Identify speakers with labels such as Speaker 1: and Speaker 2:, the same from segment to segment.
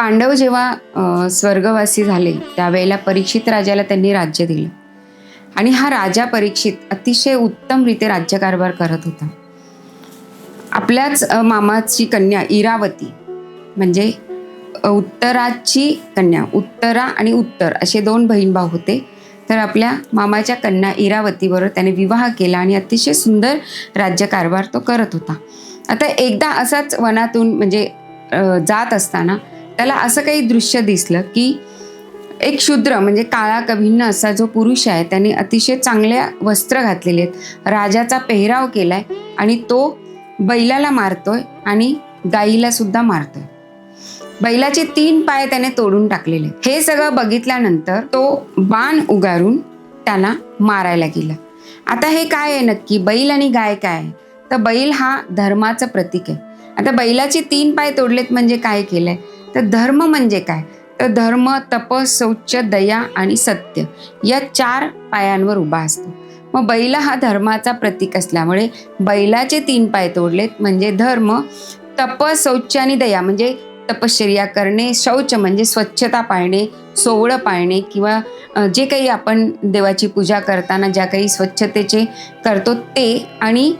Speaker 1: पांडव जेव्हा स्वर्गवासी झाले त्यावेळेला परीक्षित राजाला त्यांनी राज्य दिलं. आणि हा राजा परीक्षित अतिशय उत्तमरीते राज्यकारभार करत होता. आपल्याच मामाची कन्या इरावती म्हणजे उत्तराची कन्या उत्तरा आणि उत्तर असे दोन बहीण भाऊ होते. तर आपल्या मामाच्या कन्या इरावतीबरोबर त्याने विवाह केला आणि अतिशय सुंदर राज्यकारभार तो करत होता. आता एकदा असाच वनातून म्हणजे जात असताना त्याला असं काही दृश्य दिसलं की एक शूद्र म्हणजे काळा कभिन्न असा जो पुरुष आहे त्याने अतिशय चांगल्या वस्त्र घातलेले आहेत. राजाचा पेहराव केलाय आणि तो बैलाला मारतोय आणि गाईला सुद्धा मारतोय. बैलाचे तीन पाय त्याने तोडून टाकलेले हे सगळं बघितल्यानंतर तो बाण उगारून त्याला मारायला गेला. आता हे काय आहे नक्की? बैल आणि गाय काय आहे? तर बैल हा धर्माचं प्रतीक आहे. आता बैलाचे तीन पाय तोडलेत म्हणजे काय केलंय? तर धर्म म्हणजे काय? तर धर्म तप शौच दया आणि सत्य या चार पायांवर उभा असतो. मग बैल हा धर्माचा प्रतीक असल्यामुळे बैलाचे तीन पाय तोडलेत. म्हणजे धर्म तप शौच आणि दया. म्हणजे तपश्चर्या करणे शौच म्हणजे स्वच्छता पाळणे सोवळं पाळणे किंवा जे काही आपण देवाची पूजा करताना ज्या काही स्वच्छतेचे करतो ते आणि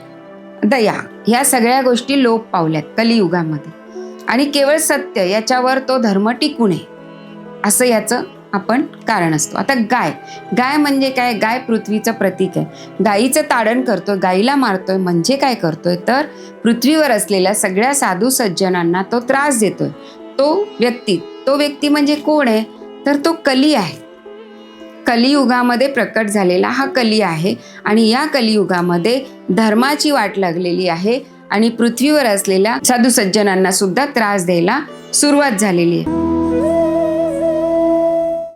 Speaker 1: दया. ह्या सगळ्या गोष्टी लोप पावल्यात कलियुगामध्ये. आणि केवळ सत्य याच्यावर तो धर्म टिकू नये असं याचं आपण कारण असतो. आता गाय गाय म्हणजे काय? गाय पृथ्वीचं प्रतीक आहे. गाईचं ताडण करतोय गाईला मारतोय म्हणजे काय करतोय? तर पृथ्वीवर असलेल्या सगळ्या साधू सज्जनांना तो त्रास देतोय. तो व्यक्ती तो व्यक्ती म्हणजे कोण आहे? तर तो कली आहे. कलियुगामध्ये प्रकट झालेला हा कली आहे आणि या कलियुगामध्ये धर्माची वाट लागलेली आहे. आणि पृथ्वीवर असलेल्या साधू सज्जनांना सुद्धा त्रास द्यायला सुरुवात झालेली आहे.